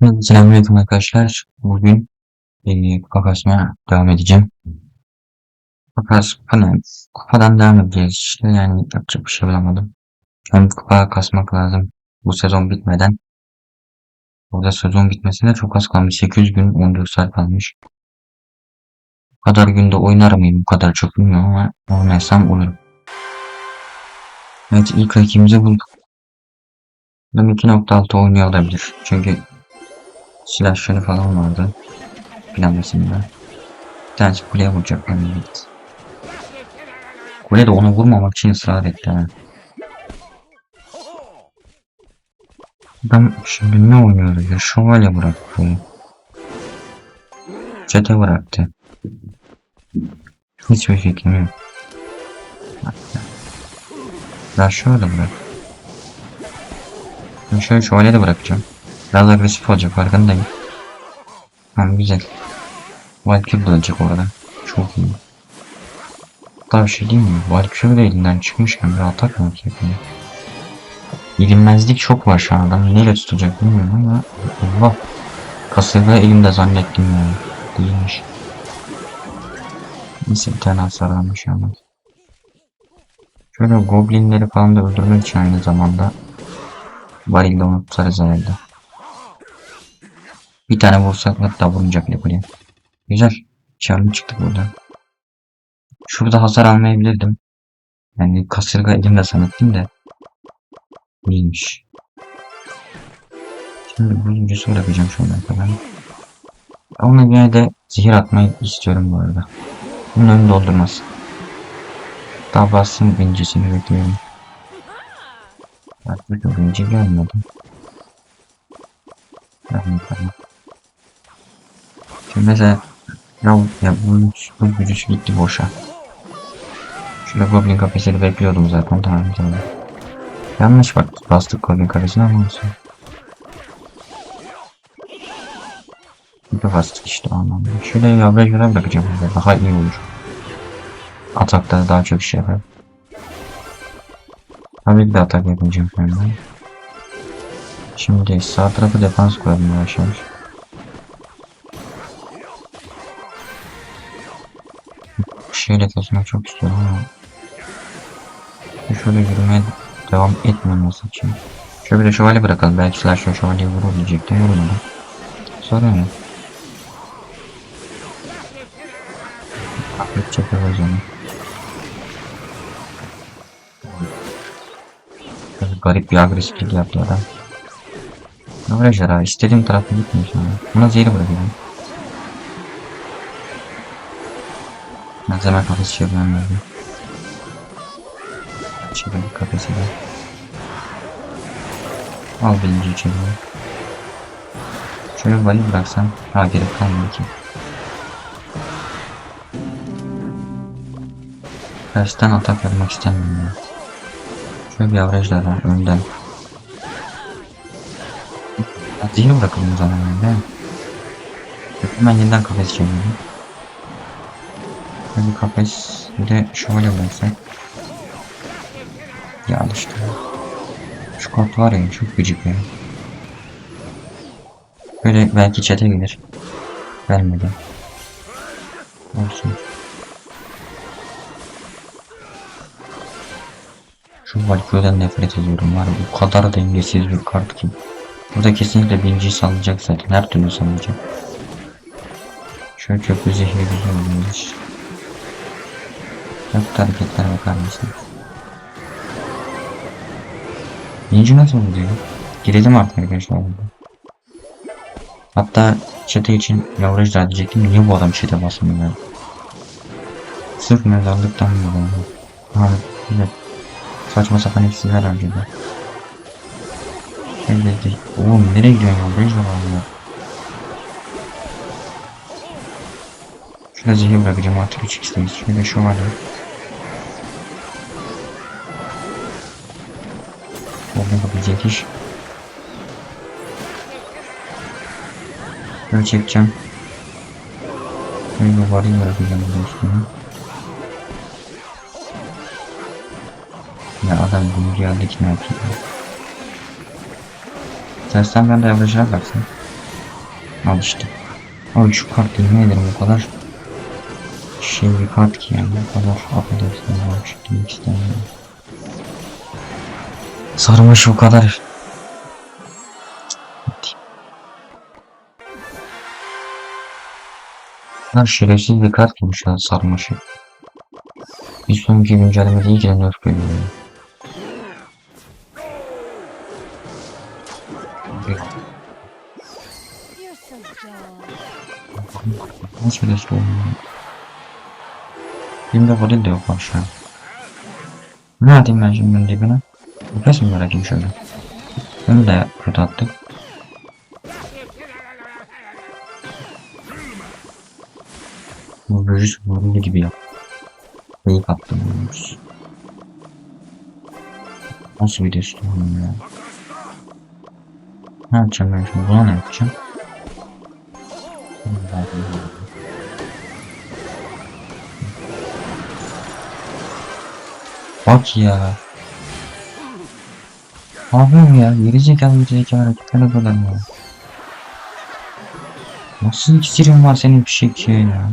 Selamünaleyküm arkadaşlar. Bugün eee kupa devam edeceğim. Kupa kas, kupadan devam edeceğiz işte yani yapacak bir şey bulamadım. Hem kupa kasmak lazım bu sezon bitmeden. Burada sezon bitmesine çok az kalmış. 800 gün 14 saat kalmış. Bu kadar günde oynar mıyım? Bu kadar çok bilmiyorum ama oynarsam olurum. Evet ilk rakibimizi bulduk. Adam 2.6 oynuyor olabilir. Çünkü silahları falan vardı planlasında. Bir tanesi kuleye vuracak ben git. Kule de onu vurmamak için ısrar etti ha. Ben şimdi ne oynuyoruz ya? Şövalye bıraktı. Çete bıraktı. Hiçbir fikrim yok. Ya şöyle bırak. Ben şöyle şövalye de bırakacağım. Biraz agresif olacak farkındayım. Tamam güzel. Valkyrie ölecek orada. Çok iyi. Hatta bir şey diyeyim mi? Valkyrie de elinden çıkmışken bir atak mı yapacak ya? Bilinmezlik çok var şu an adam. Neyle tutacak bilmiyorum ama Allah. Kasırga elimde zannettim ya. Değilmiş. Neyse bir tane hasar almış ama. Şöyle goblinleri falan da öldürmek için aynı zamanda Varilde onu tutarız herhalde. Bir tane vursak hatta vurmayacak kuleye. Güzel. Çarmı çıktık buradan. Şurada hasar almayabilirdim. Yani kasırga elimde zannettim de. İyiymiş. Şimdi buzuncusu bırakacağım şöyle kadar. Ama yine de zehir atmayı istiyorum bu arada. Bunun önünü doldurmaz. Daha bassın birincisini bekliyorum. Artık birinci gelmedi. Tamam tamam. Şimdi mesela ya, ya bu, bu gücüsü gitti boşa. Şurada Goblin kafesini bekliyordum zaten tamam tamam. Yanlış bak bastık Goblin kafesine ama olsun. Bir bastık işte o anlamda. Şöyle yavru göre bırakacağım daha iyi olur. Atakta daha çok şey yapar. Tabii de atak yapacağım ben. Şimdi sağ tarafı defans koyalım yavaş. Şöyle kesmek çok istiyorum ama şöyle yürümeye devam etmemesi için. Şöyle bir de şövalye bırakalım. Belki slash şövalye vurur diyecektim. Vurmadı. Sonra ne? Afiyet çeker o zaman. Garip bir agresiflik yaptı adam. Ne uğraşlar ha? İstediğim tarafa gitmiyor sonra. Buna zehri bırakıyorum. Malzeme kafesi çevirmem lazım. Çevir kafesi de. Al birinci çevir. Şöyle vali bıraksam. Ha gerek kalmıyor ki. Tersten atak yapmak istemiyorum ya. Şöyle bir averajlardan önden. Zihni bırakalım o zaman mi? Hemen yeniden kafes çevirelim. Böyle kafes bir de şöyle bıraksak. Ya al. Şu kart var ya çok gıcık ya. Böyle belki çete gelir. Vermedi. Olsun. Şu Valkyrie'den nefret ediyorum var bu kadar dengesiz bir kart ki. Burada kesinlikle birinci sallayacak zaten her türlü sallayacak. Şöyle köprü zehri güzel olmuş. Yaptığı hareketlere bakar mısın? Birinci nasıl oluyor? Girelim artık arkadaşlar. Hatta çete için yavraj da diyecektim. Niye bu adam çete basmıyor? Sırf mezarlıktan mı bu? Ha, evet. Saçma sapan eksiler harcadı. Evet değil. Oğlum nereye gidiyorsun ya? Buraya zavallı Şurada zehir bırakacağım artık 3 x'teyiz. Şöyle şu var. Oradan yapabilecek iş. Böyle çekeceğim. Bir varil bırakacağım burada üstüne. Ya adam bunu geldi ki ne yapıyor? Tersten ben de averajına baksın. Al işte. Abi şu kart yemin ederim o kadar şey bir kart ki yani o kadar affedersin ya şu demek istemiyorum. Sarmış o kadar. Lan şerefsiz bir kart bulmuş ya sarmaşı. Bir sonraki güncellemede nerf görüyor. You're so dull. Nasıl şerefsiz olmuyor? Elimde varil de yok aşağı. Ne atayım ben şimdi bunun dibine? Nefes mi bırakayım şöyle? Onu da kötü attık. Bu virüs vuruldu gibi yap. İyi kaptım virüs. Nasıl bir destur ya? Ne yapacağım ben şimdi? Buna ne yapacağım? Bak ya. Ne yapıyorum ya? Geri zekalı geri zekalı hareketler kadar ya. Nasıl iksirin var senin bir şey ki ya?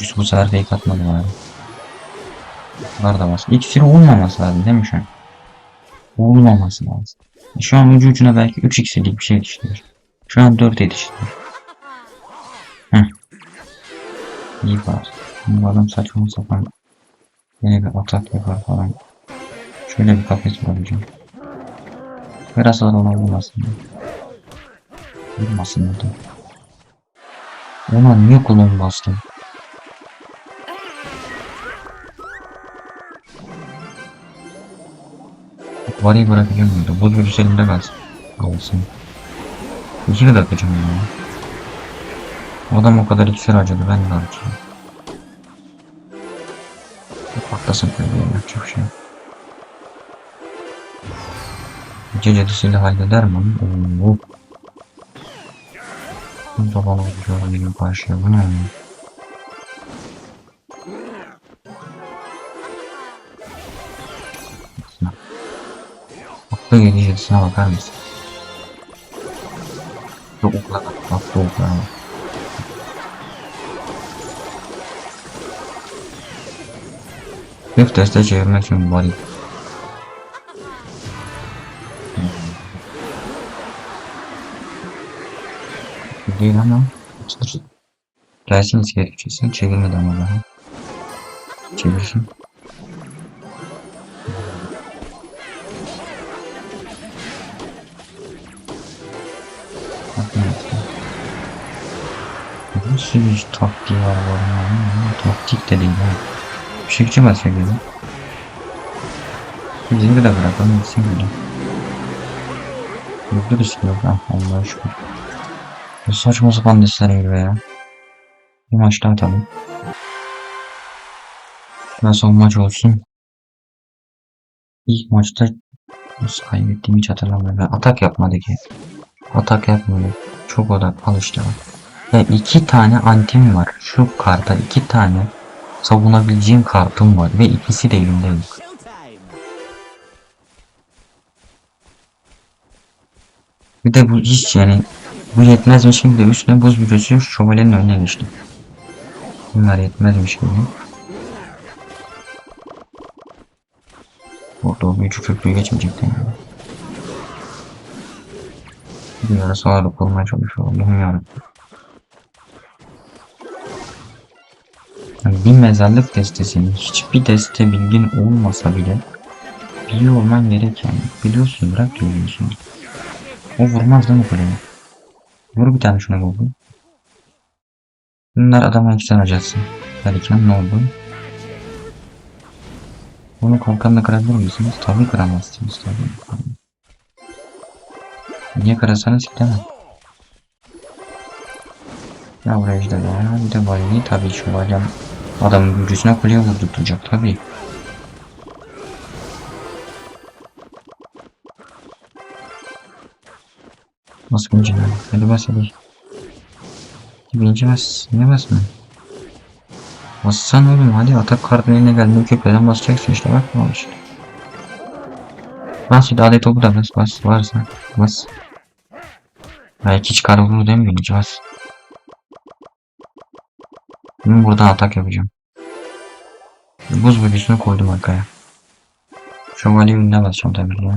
Yüz bu sefer fake atmadı bari. Var da var. İksiri olmaması lazım değil mi şu an? Olmaması lazım. Şu an ucu ucuna belki 3 iksirlik bir şey yetiştirir. Şu an 4 yetiştirir. İyi var. Bu adam saçma sapan yine bir atak yapar falan. Şöyle bir kafes bulacağım. Biraz sonra ona vurmasın. ya. Vurmasın. Ona niye kulağımı bastım? Varayı bırakacağım burada. Bu virüs elimde kalsın. Olsun. İkili de atacağım ya. Adam o kadar iksir harcadı ben de harcayayım. Patlasın böyle yapacak bir şey yok. Gece cadısıyla halleder mi onu? Oo. Bu da bana vuruyor benim karşıya. Bu ne? Aklı gece cadısına bakar mısın? Şu okla bak. Bak Hep teste çevirmek için bari. Değil ama. Gelsin iskeletçisi çevirmedi ama daha. Çevirsin. Nasıl bir taktiği var bu adamın? Taktik de değil ha. Bir şey geçemez sevgili. Bizim de bırakalım gitsin. Yoktu bir şey yok ha Allah'a şükür. Bu saçma sapan dersler gibi ya. Bir maç daha atalım. Ben son maç olsun. İlk maçta nasıl kaybettiğimi hiç hatırlamıyorum. Ben atak yapmadı ki. Atak yapmadı. Çok odak al işte. Ya iki tane antim var. Şu karta iki tane savunabileceğim kartım var ve ikisi de elimde yok. Bir de bu hiç yani bu yetmezmiş gibi de üstüne buz büyücüsü şövalyenin önüne geçti. Bunlar yetmezmiş gibi. Orada o büyücü köprüyü geçmeyecekti yani. Bir ara sağa da kurmaya çalışıyor. Allah'ım bir mezarlık destesinin hiçbir deste bilgin olmasa bile biliyor olman gerek yani. Biliyorsun bırak diyorsun. O vurmaz değil mi kuleye? Vur bir tane şuna vurdu. Bunlar adama iki tane alacaksın. Derken ne oldu? Bunu kalkanla kırabilir misiniz? Tabii kıramazsınız tabii. Niye kırarsanız gidemem. Ya buraya işte ya. Bir de valiyi tabii şu valyan adamın gücüsüne kuleye vurdurtacak tabii. Nasıl lan? Hadi bas hadi. Bas. Ne basma? Bassan oğlum hadi atak kartın eline geldi. Köprüden basacaksın işte bak ne olmuş. Bas de adet topu da bas bas varsa bas. Belki çıkar olur birinci bas. Şimdi buradan atak yapacağım. Buz bölgesini koydum arkaya. Şövalye ününe basacağım tabii ki.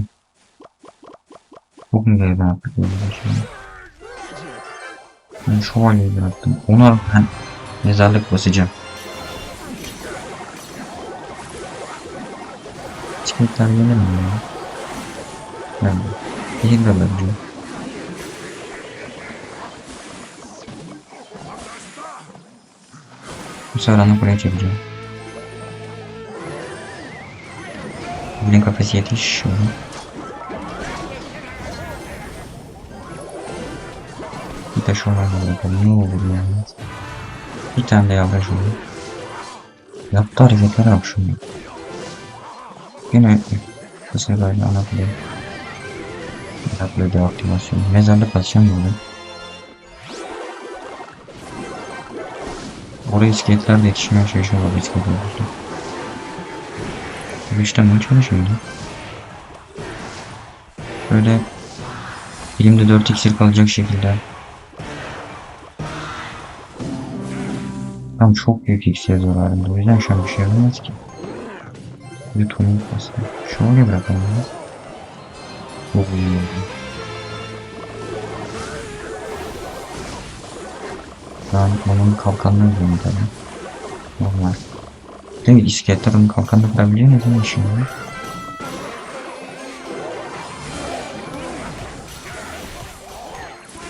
Çok mu geriden attık böyle? Ben şövalyeyi bıraktım. Ona ben mezarlık basacağım. Çiçekler mi ya? Ben de. İyi de. Bu sefer ana buraya çekeceğim. Bilin kafesi yetiş. Şöyle. Bir de şuradan bakalım ne olur yani. Bir tane de yavru şunu. Yaptı hareketlere bak şunu. Yine bu sefer ana kule. Yapıyor deaktivasyon. Mezarlık atacağım burada. Oraya iskeletler de yetişmeye çalışıyorlar iskeletler. Bu işlem ne çalışıyor şimdi? Böyle elimde 4 iksir kalacak şekilde. Tam çok büyük iksir zararında. O yüzden şu an bir şey yapamaz ki. Bir tonun bastı. Şöyle bırakalım. Çok iyi oldu. An onun kalkanını tabi. Normal. Mi? İskeletler onun kalkanını kırabiliyor zaman şimdi?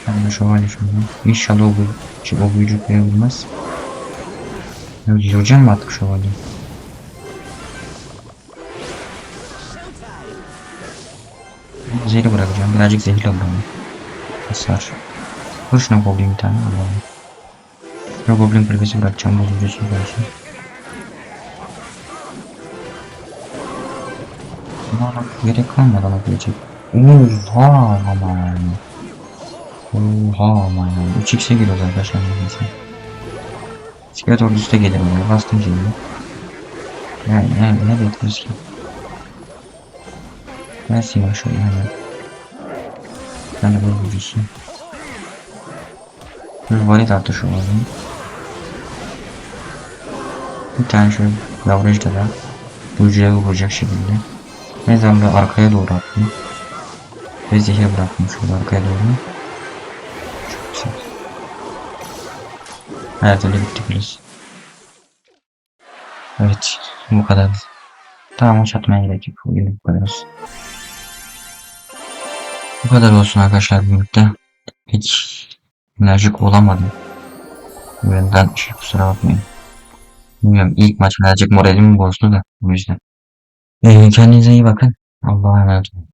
Ben de şövalye şunu. İnşallah o, şey, o büyücükleri vurmaz. Ya, Yiyeceğim mi artık şövalye? Zehri bırakacağım. Birazcık zehir alalım. Hasar. Vur şuna goblin bir tane. Allah'ım. Şuna goblin kulübesi bırakacağım. Bozucusu gelsin. Buna gerek kalmadı ama gelecek. Oha aman. Oha aman. 3x'e giriyoruz arkadaşlar. neredeyse. Skelet ordusu da gelir buraya. Bastım şimdi. Yani ne, ne bekliyoruz ki? Gelsin ya şöyle hemen. Ben de böyle vurursun. Bir valet şu an. Bir tane şöyle yavrajda da ucuya vuracak şekilde. Mezarlığı arkaya doğru attım. Ve zehir bıraktım şöyle arkaya doğru. Çok güzel. Her türlü bitti biraz. Evet bu kadar. Tamam atmaya gerek yok. Bugün bu kadar olsun. Bu kadar olsun arkadaşlar birlikte. Hiç enerjik olamadım. Bu yönden şey kusura bakmayın. Bilmiyorum ilk maç birazcık moralimi bozdu da o yüzden. Ee, kendinize iyi bakın. Allah'a emanet olun.